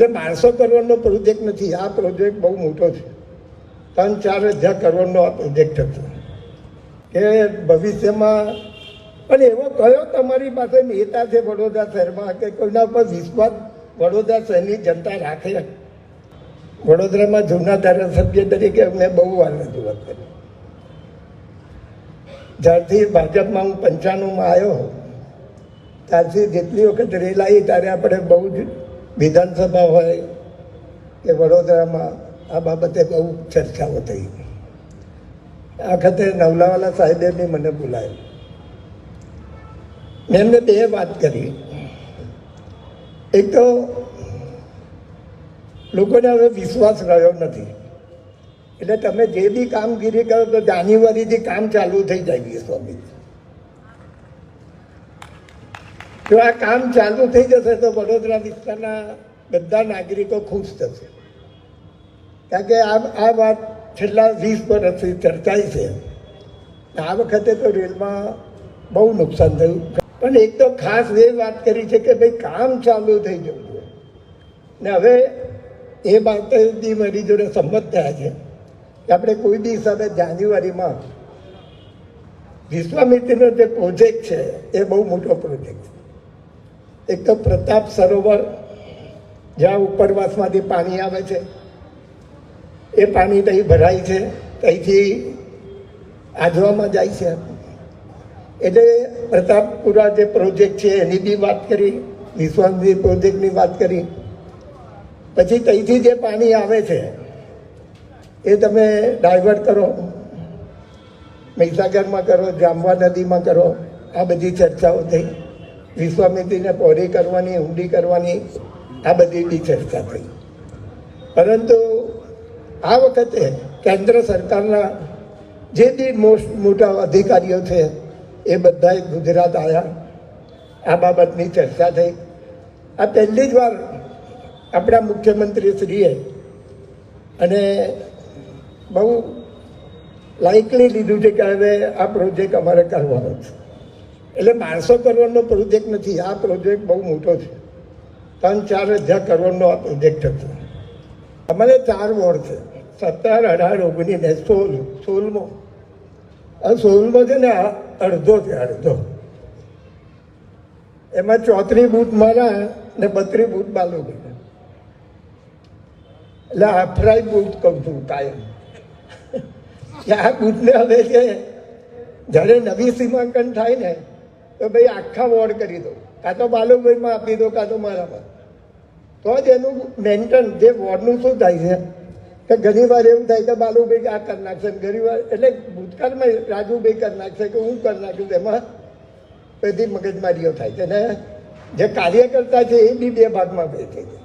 એટલે બારસો કરોડનો પ્રોજેક્ટ નથી. આ પ્રોજેક્ટ બહુ મોટો છે. ત્રણ, ચાર હજાર કરોડનો આ પ્રોજેક્ટ હતો. કે ભવિષ્યમાં, પણ એવો કયો તમારી પાસે નેતા છે વડોદરા શહેરમાં કે કોઈના ઉપર વિશ્વાસ વડોદરા શહેરની જનતા રાખે? વડોદરામાં જૂના ધારાસભ્ય તરીકે અમને બહુ વાર રજૂઆત કરી. જ્યારથી ભાજપમાં હું પંચાણુંમાં આવ્યો ત્યારથી જેટલી વખત રેલ આવી ત્યારે આપણે બહુ જ વિધાનસભા હોય કે વડોદરામાં આ બાબતે બહુ ચર્ચાઓ થઈ. આ વખતે નવલાવાલા સાહેબે બી મને બોલાયો મેં એમને બે વાત કરી. એક તો લોકોને હવે વિશ્વાસ રહ્યો નથી. એટલે તમે જે બી કામગીરી કરો તો જાન્યુઆરીથી કામ ચાલુ થઈ જાય વિશ્વામી જો આ કામ ચાલુ થઈ જશે તો વડોદરા વિસ્તારના બધા નાગરિકો ખુશ થશે. કારણ કે આ આ વાત છેલ્લા વીસ વર્ષથી ચર્ચાઈ છે. આ વખતે તો રેલમાં બહુ નુકસાન થયું. પણ એક તો ખાસ એ વાત કરી છે કે ભાઈ કામ ચાલુ થઈ જવું જોઈએ. ને હવે એ વાત મારી જોડે સંમત થયા છે કે આપણે કોઈ બી હિસાબે જાન્યુઆરીમાં વિશ્વામિત્રનો જે પ્રોજેક્ટ છે, એ બહુ મોટો પ્રોજેક્ટ છે. એક તો પ્રતાપ સરોવર, જ્યાં ઉપરવાસમાંથી પાણી આવે છે. એ પાણી ત્યાં ભરાય છે ત્યાંથી આજવામાં જાય છે. એટલે પ્રતાપપુરા જે પ્રોજેક્ટ છે, એની બી વાત કરી, વિશ્વાસની પ્રોજેક્ટની વાત કરી. પછી ત્યાંથી જે પાણી આવે છે, એ તમે ડાયવર્ટ કરો. મહીસાગરમાં કરો, જામવા નદીમાં કરો, આ બધી ચર્ચાઓ થઈ. વિશ્વામિત્રીને પહોળી કરવાની, ઊંડી કરવાની આ બધી બી ચર્ચા થઈ. પરંતુ આ વખતે કેન્દ્ર સરકારના જે બી મોસ્ટ મોટા અધિકારીઓ છે, એ બધાએ ગુજરાત આવ્યા આ બાબતની ચર્ચા થઈ. આ પહેલી જ વાર આપણા મુખ્યમંત્રીશ્રીએ અને બહુ લાઇકલી લીધું છે કે હવે આ પ્રોજેક્ટ અમારે કરવાનો છે. એટલે બારસો કરોડનો પ્રોજેક્ટ નથી, આ પ્રોજેક્ટ બહુ મોટો છે. ત્રણ, ચાર હજાર કરોડનો આ પ્રોજેક્ટ હતો. અમારે ચાર વોર્ડ છે. સત્તર, અઢાર, ઓગણીસ ને સોળ, સોળમો. આ સોળમો છે ને અડધો છે, અડધો. એમાં ચોત્રી બૂટ મારા ને બત્રી બૂથ બાલુભાઈ એટલે આફરાઈ બૂથ કહું છું કાયમ. આ બૂથને હવે છે જ્યારે નવી સીમાંકન થાય ને તો ભાઈ આખા વોર્ડ કરી દો કાં તો બાલુભાઈમાં આપી દો, કાં તો મારામાં તો જ એનું મેન્ટેન જે વોર્ડનું શું થાય છે, કે ઘણી વાર એવું થાય કે બાલુભાઈ આ કરી નાખશે ઘણી વાર, એટલે ભૂતકાળમાં રાજુભાઈ કરી નાખશે કે હું કરી નાખીશ એમાં બધી મગજમારીઓ થાય છે. ને જે કાર્યકર્તા છે એ બી બે ભાગમાં વહેંચે છે